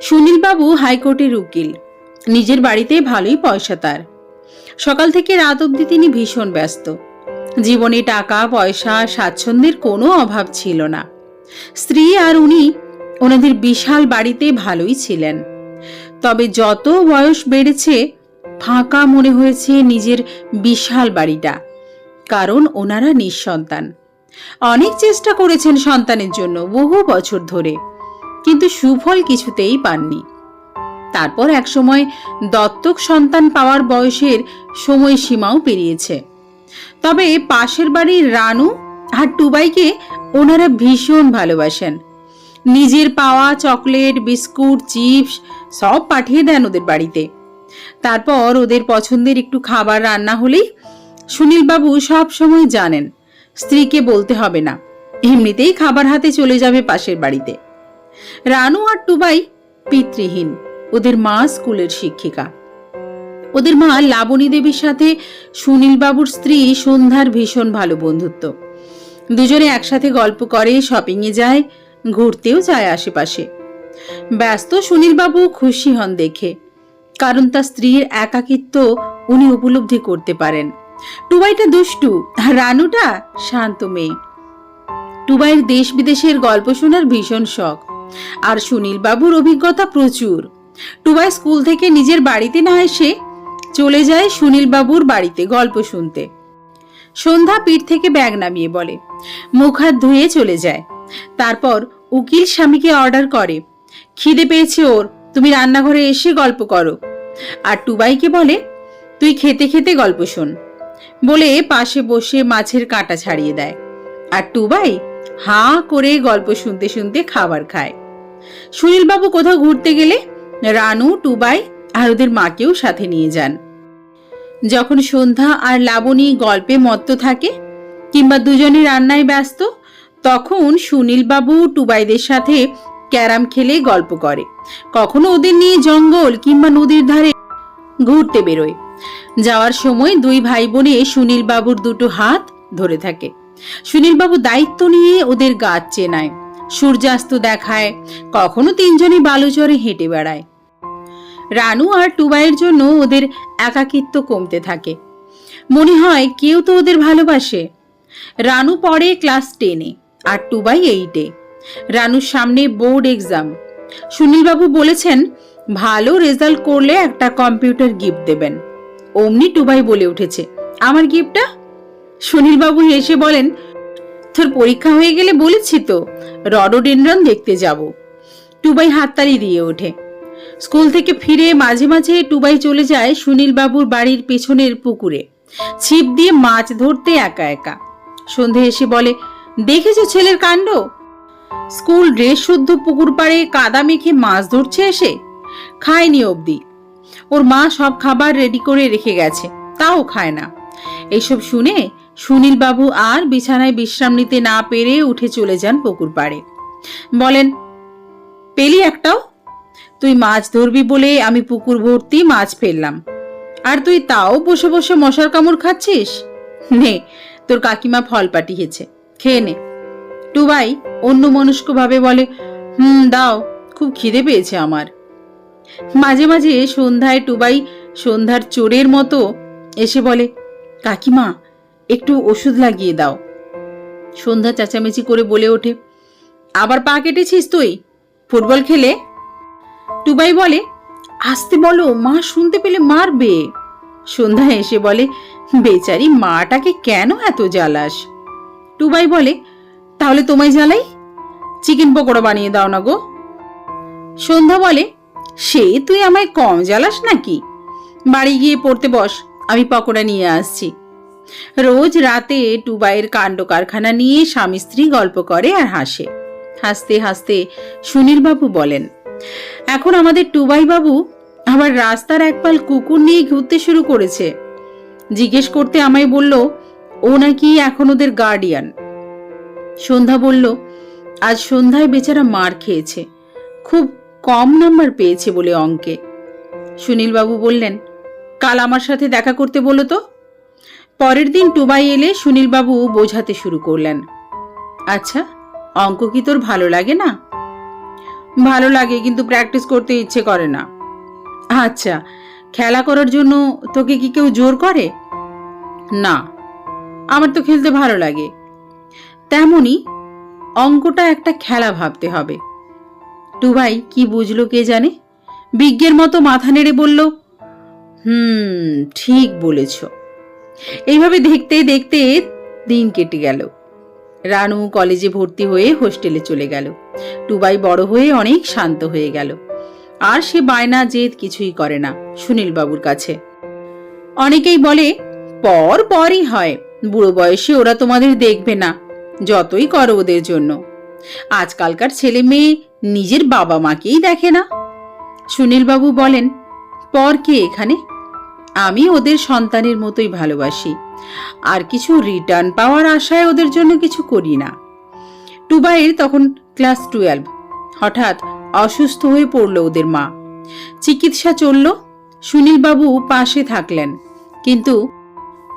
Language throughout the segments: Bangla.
সুনীলবাবু হাইকোর্টের উকিল নিজের বাড়িতে ভালোই পয়সা তার। সকাল থেকে রাত অবধি তিনি ভীষণ ব্যস্ত। জীবনে টাকা, পয়সা, স্বাচ্ছন্দ্যের কোনো অভাব ছিল না। স্ত্রী আর উনি ওনাদের বিশাল বাড়িতে ভালোই ছিলেন। তবে যত বয়স বেড়েছে, ফাঁকা মনে হয়েছে নিজের বিশাল বাড়িটা, কারণ ওনারা নিঃসন্তান। অনেক চেষ্টা করেছেন সন্তানের জন্য বহু বছর ধরে। কিন্তু সুফল কিছুতেই পাননি। তারপর একসময় দত্তক সন্তান পাওয়ার বয়সের সময়সীমাও পেরিয়েছে। তবে পাশের বাড়ির রানু আর টুবাইকে ওনারা ভীষণ ভালোবাসেন। নিজের পাওয়া চকলেট, বিস্কুট, চিপস সব পাঠিয়ে দেন ওদের বাড়িতে। তারপর ওদের পছন্দের একটু খাবার রান্না হলেই সুনীলবাবু সব সময় জানেন, স্ত্রীকে বলতে হবে না। এমনিতেই খাবার হাতে চলে যাবে পাশের বাড়িতে। রানু আর টুবাই পিতৃহীন। ওদের মা স্কুলের শিক্ষিকা। ওদের মা লাবণী দেবীর সাথে সুনীলবাবুর স্ত্রী সন্ধ্যার ভীষণ ভালো বন্ধুত্ব। দুজনে একসাথে গল্প করে শপিংয়ে যায়, ঘুরতেও যায় আশেপাশে। ব্যস্ত সুনীলবাবু খুশি হন দেখে, কারণ তার স্ত্রীর একাকিত্ব উনি উপলব্ধি করতে পারেন। টুবাইটা দুষ্টু রানুটা শান্ত মেয়ে। টুবাইয়ের দেশ বিদেশের গল্প শোনার ভীষণ শখ। আর সুনীল বাবুর অভিজ্ঞতা প্রচুর। টুবাই স্কুল থেকে নিজের বাড়িতে না এসে চলে যায় সুনীল বাবুর বাড়িতে গল্প শুনতে। সন্ধ্যা পিঠ থেকে ব্যাগ নামিয়ে বলে, মুখ হাত ধুয়ে চলে যায়। তারপর উকিল স্বামীকে অর্ডার করে, খিদে পেয়েছে ওর, তুমি রান্নাঘরে এসে গল্প করো। আর টুবাইকে বলে, তুই খেতে খেতে গল্প শোন। বলে পাশে বসে মাছের কাঁটা ছাড়িয়ে দেয়। আর টুবাই হাঁ করে গল্প শুনতে শুনতে খাবার খায়। সুনীলবাবু কোথাও ঘুরতে গেলে রানু, টুবাই আর ওদের মাকেও সাথে নিয়ে যান। যখন সন্ধ্যা আর লাবণী গল্পে মত্ত থাকে কিংবা দুজনে রান্নায় ব্যস্ত, তখন সুনীলবাবু টুবাইদের সাথে ক্যারাম খেলে গল্প করে। কখনো ওদের নিয়ে জঙ্গল কিংবা নদীর ধারে ঘুরতে বেরোয়। যাওয়ার সময় দুই ভাই বোনে সুনীলবাবুর দুটো হাত ধরে থাকে। সুনীলবাবু দায়িত্ব নিয়ে ওদের গাছ চেনায়। সূর্যাস্ত দেখায়। কখনো তিনজনই বালুচরে হেঁটে বেড়ায়। রানু আর টুবাইয়ের জন্য ওদের একাকিত্ব কমতে থাকে। মনে হয় কেউ তো ওদের ভালোবাসে। রানু পড়ে ক্লাস টেনে আর টুবাই এইটে। রানুর সামনে বোর্ড এক্সাম। সুনীলবাবু বলেছেন, ভালো রেজাল্ট করলে একটা কম্পিউটার গিফট দেবেন। অমনি টুবাই বলে উঠেছে, আমার গিফটটা? সুনীলবাবু এসে বলেন তোর পরীক্ষা হয়ে গেলে বলেছি তো, রডোডেন্ড্রন দেখতে যাব। টুবাই হাততালি দিয়ে ওঠে। স্কুল থেকে ফিরে মাঝে মাঝে টুবাই চলে যায় সুনীলবাবুর বাড়ির পেছনের পুকুরে। ছিপ দিয়ে মাছ ধরতে একা একা। সন্ধে এসে বলে, দেখেছ ছেলের কাণ্ড? স্কুল ড্রেস শুদ্ধ পুকুর পাড়ে কাদা মেখে মাছ ধরছে এসে? খায়নি অবধি। ওর মা সব খাবার রেডি করে রেখে গেছে, তাও খায় না। এইসব শুনে সুনীলবাবু আর বিছানায় বিশ্রাম নিতে না পেরে উঠে চলে যান পুকুর পাড়ে। বলেন, পেলি একটাও? তুই মাছ ধরবি বলে আমি পুকুর ভর্তি মাছ ফেললাম। আর তুই তাও বসে বসে মশার কামড় খাচ্ছিস? নে, তোর কাকিমা ফল পাঠিয়েছে, খেয়ে নে। টুবাই অন্য মনস্কভাবে বলে, হুম, দাও, খুব খিদে পেয়েছে আমার। মাঝে মাঝে সন্ধ্যায় টুবাই সন্ধ্যার চোরের মতো এসে বলে, কাকিমা একটু ওষুধ লাগিয়ে দাও। সন্ধ্যা চেঁচামেচি করে বলে ওঠে, আবার পা কেটেছিস তুই? ফুটবল খেলে? টুবাই বলে, আসতে বলো, মা শুনতে পেলে মারবে। সন্ধ্যা এসে বলে, বেচারি মাটাকে কেন এত জ্বালাস? টুবাই বলে, তাহলে তোমায় জ্বালাই? চিকেন পকোড়া বানিয়ে দাও না গো। সন্ধ্যা বলে, সে তুই আমায় কম জ্বালাস নাকি? বাড়ি গিয়ে পড়তে বস, আমি পকোড়া নিয়ে আসছি। রোজ রাতে টুবাইয়ের কাণ্ড কারখানা নিয়ে স্বামী স্ত্রী গল্প করে আর হাসে। হাসতে হাসতে সুনীলবাবু বলেন, এখন আমাদের টুবাই বাবু আবার রাস্তার একপাল কুকুর নিয়ে ঘুরতে শুরু করেছে। জিজ্ঞেস করতে আমায় বলল, ও নাকি এখন ওদের গার্ডিয়ান সন্ধ্যা বলল, আজ সন্ধ্যায় বেচারা মার খেয়েছে। খুব কম নাম্বার পেয়েছে বলে অঙ্কে। সুনীলবাবু বললেন, কাল আমার সাথে দেখা করতে বলো তো। পরের দিন টুবাই এলে সুনীলবাবু বোঝাতে শুরু করলেন। আচ্ছা অঙ্ক কি তোর ভালো লাগে না? ভালো লাগে, কিন্তু প্র্যাকটিস করতে ইচ্ছে করে না। আচ্ছা খেলা করার জন্য তোকে কি কেউ জোর করে? না, আমার তো খেলতে ভালো লাগে। তেমনি অঙ্কটা একটা খেলা ভাবতে হবে। টুবাই কি বুঝলো কে জানে? বিজ্ঞের মতো মাথা নেড়ে বলল, হুম, ঠিক বলেছ। এইভাবে দেখতে দেখতে দিন কেটে গেল। রানু কলেজে ভর্তি হয়ে হোস্টেলে চলে গেল। টুবাই বড় হয়ে অনেক শান্ত হয়ে গেল। আর সে বায়না জেদ কিছুই করে না সুনীল বাবুর কাছে। অনেকেই বলে, পর পরই হয়, বুড়ো বয়সে ওরা তোমাদের দেখবে না, যতই করো ওদের জন্য। আজকালকার ছেলে মেয়ে নিজের বাবা মাকেই দেখে না। সুনীলবাবু বলেন, পর কে এখানে? আমি ওদের সন্তানের মতোই ভালোবাসি। আর কিছু রিটার্ন পাওয়ার আশায় ওদের জন্য কিছু করি না। টুবাইয়ের তখন ক্লাস টুয়েলভ হঠাৎ অসুস্থ হয়ে পড়ল ওদের মা। চিকিৎসা চলল। সুনীলবাবু পাশে থাকলেন। কিন্তু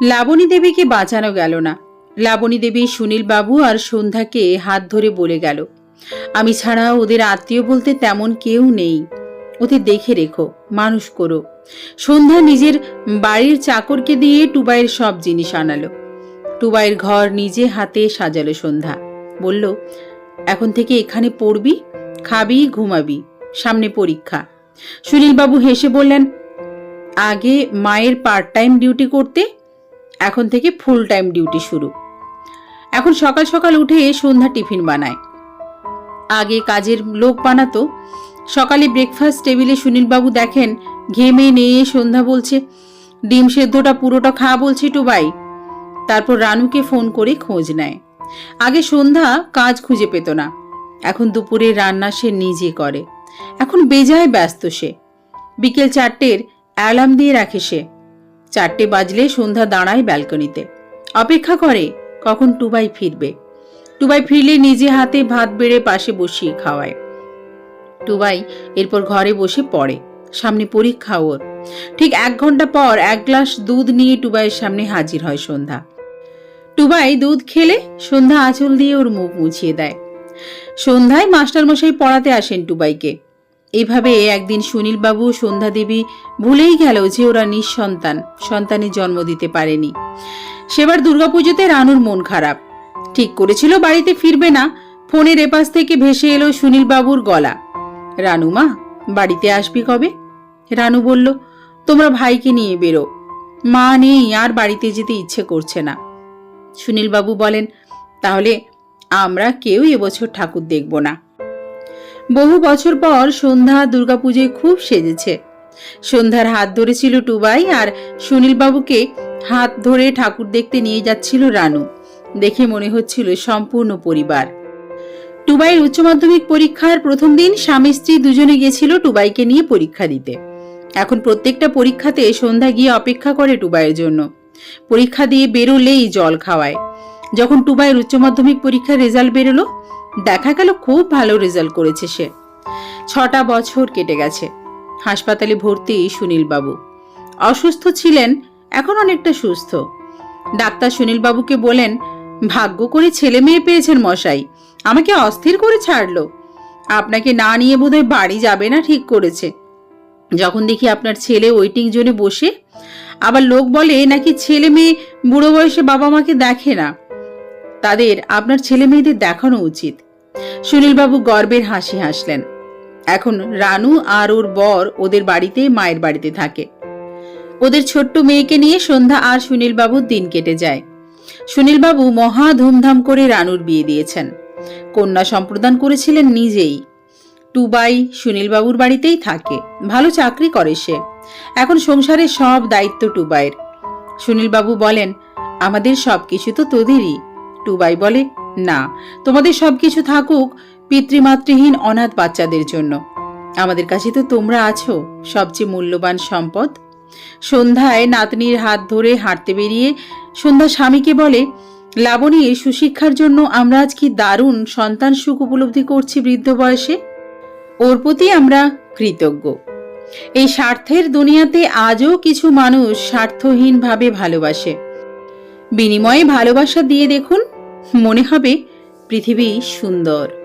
লাবণী দেবীকে বাঁচানো গেল না। লাবণী দেবী সুনীলবাবু আর সন্ধ্যাকে হাত ধরে বলে গেল, আমি ছাড়া ওদের আত্মীয় বলতে তেমন কেউ নেই। ওদের দেখে রেখো, মানুষ করো। সন্ধ্যা নিজের বাড়ির চাকরকে দিয়ে টুবাইয়ের সব জিনিস আনালো। টুবাইয়ের ঘর নিজে হাতে সাজালো সন্ধ্যা। বলল, এখন থেকে এখানে পড়বি, খাবি, ঘুমাবি, সামনে পরীক্ষা। সুনীলবাবু হেসে বললেন, আগে মায়ের পার্ট টাইম ডিউটি করতে, এখন থেকে ফুল টাইম ডিউটি শুরু। এখন সকাল সকাল উঠে সন্ধ্যা টিফিন বানায়। আগে কাজের লোক বানাতো সকালে ব্রেকফাস্ট টেবিলে সুনীলবাবু দেখেন, ঘেমে নিয়ে সন্ধ্যা বলছে, ডিম সেদ্ধটা পুরোটা খাওয়া বলছি টুবাই। তারপর রানুকে ফোন করে খোঁজ নেয়। আগে সন্ধ্যা কাজ খুঁজে পেত না। এখন দুপুরে রান্না সে নিজে করে। এখন বেজায় ব্যস্ত সে। বিকেল চারটের অ্যালার্ম দিয়ে রাখে সে। চারটে বাজলে সন্ধ্যা দাঁড়ায় ব্যালকনিতে অপেক্ষা করে, কখন টুবাই ফিরবে? টুবাই ফিরলে নিজে হাতে ভাত বেড়ে পাশে বসিয়ে খাওয়ায়। টুবাই এরপর ঘরে বসে পড়ে, সামনে পরীক্ষা ওর। ঠিক এক ঘণ্টা পর এক গ্লাস দুধ নিয়ে টুবাইয়ের সামনে হাজির হয় সন্ধ্যা। টুবাই দুধ খেলে সন্ধ্যা আঁচল দিয়ে ওর মুখ মুছিয়ে দেয়। সন্ধ্যায় মাস্টারমশাই পড়াতে আসেন টুবাইকে এভাবে একদিন সুনীলবাবু সন্ধ্যা দেবী ভুলেই গেল যে ওরা নিঃসন্তান, সন্তানের জন্ম দিতে পারেনি। সেবার দুর্গাপুজোতে রানুর মন খারাপ। ঠিক করেছিল বাড়িতে ফিরবে না, ফোনের এপাশ থেকে ভেসে এলো সুনীলবাবুর গলা। রানু মা, বাড়িতে আসবি কবে? রানু বলল, তোমরা ভাইকে নিয়ে বেরো। মা নেই, আর বাড়িতে যেতে ইচ্ছে করছে না। সুনীলবাবু বলেন, তাহলে আমরা কেউ এবছর ঠাকুর দেখব না। বহু বছর পর সন্ধ্যা দুর্গাপুজোয় খুব সেজেছে। সন্ধ্যার হাত ধরেছিল টুবাই আর সুনীলবাবুকে হাত ধরে ঠাকুর দেখতে নিয়ে যাচ্ছিল রানু। দেখে মনে হচ্ছিল সম্পূর্ণ পরিবার। টুবাইয়ের উচ্চ মাধ্যমিক পরীক্ষার প্রথম দিন স্বামী স্ত্রী দুজনে গেছিল টুবাইকে নিয়ে পরীক্ষা দিতে। এখন প্রত্যেকটা পরীক্ষাতে সন্ধ্যা গিয়ে অপেক্ষা করে টুবাইয়ের জন্য। পরীক্ষা দিয়ে বেরোলেই জল খাওয়ায়। যখন টুবাইয়ের উচ্চ মাধ্যমিক পরীক্ষার রেজাল্ট বেরোলো, দেখা গেল খুব ভালো রেজাল্ট করেছে সে। ছটা বছর কেটে গেছে। হাসপাতালে ভর্তি সুনীলবাবু। অসুস্থ ছিলেন, এখন অনেকটা সুস্থ। ডাক্তার সুনীলবাবুকে বলেন, ভাগ্য করে ছেলে মেয়ে পেয়েছেন মশাই। আমাকে অস্থির করে ছাড়লো। আপনাকে না নিয়ে বোধহয় বাড়ি যাবে না ঠিক করেছে। যখন দেখি আপনার ছেলে ওয়েটিং জোনে বসে, আবার লোক বলে নাকি ছেলে মেয়ে বুড়ো বয়সে বাবা মাকে দেখে না। তাদের আপনার ছেলে মেয়েদের দেখানো উচিত। সুনীলবাবু গর্বের হাসি হাসলেন। এখন রানু আর ওর বর ওদের বাড়িতে মায়ের বাড়িতে থাকে। ওদের ছোট্ট মেয়েকে নিয়ে সন্ধ্যা আর সুনীলবাবুর দিন কেটে যায়। সুনীলবাবু মহা ধুমধাম করে রানুর বিয়ে দিয়েছেন। কন্যা সম্প্রদান করেছিলেন নিজেই। টুবাই সুনীলবাবুর বাড়িতেই থাকে। ভালো চাকরি করে সে। এখন সংসারের সব দায়িত্ব টুবাইয়ের। সুনীলবাবু বলেন, আমাদের সবকিছু তো তোদেরই। টুবাই বলে, না, তোমাদের সবকিছু থাকুক পিতৃমাতৃহীন অনাথ বাচ্চাদের জন্য। আমাদের কাছে তো তোমরা আছো, সবচেয়ে মূল্যবান সম্পদ। সন্ধ্যায় নাতনির হাত ধরে হাঁটতে বেরিয়ে সন্ধ্যা স্বামীকে বলে লাবণীর সুশিক্ষার জন্য আমরা আজ কি দারুণ সন্তান সুখ উপলব্ধি করছি বৃদ্ধ বয়সে? ওর প্রতি আমরা কৃতজ্ঞ। এই স্বার্থের দুনিয়াতে আজও কিছু মানুষ স্বার্থহীনভাবে ভালোবাসে। বিনিময়ে ভালোবাসা দিয়ে দেখুন, মনে হবে পৃথিবী সুন্দর।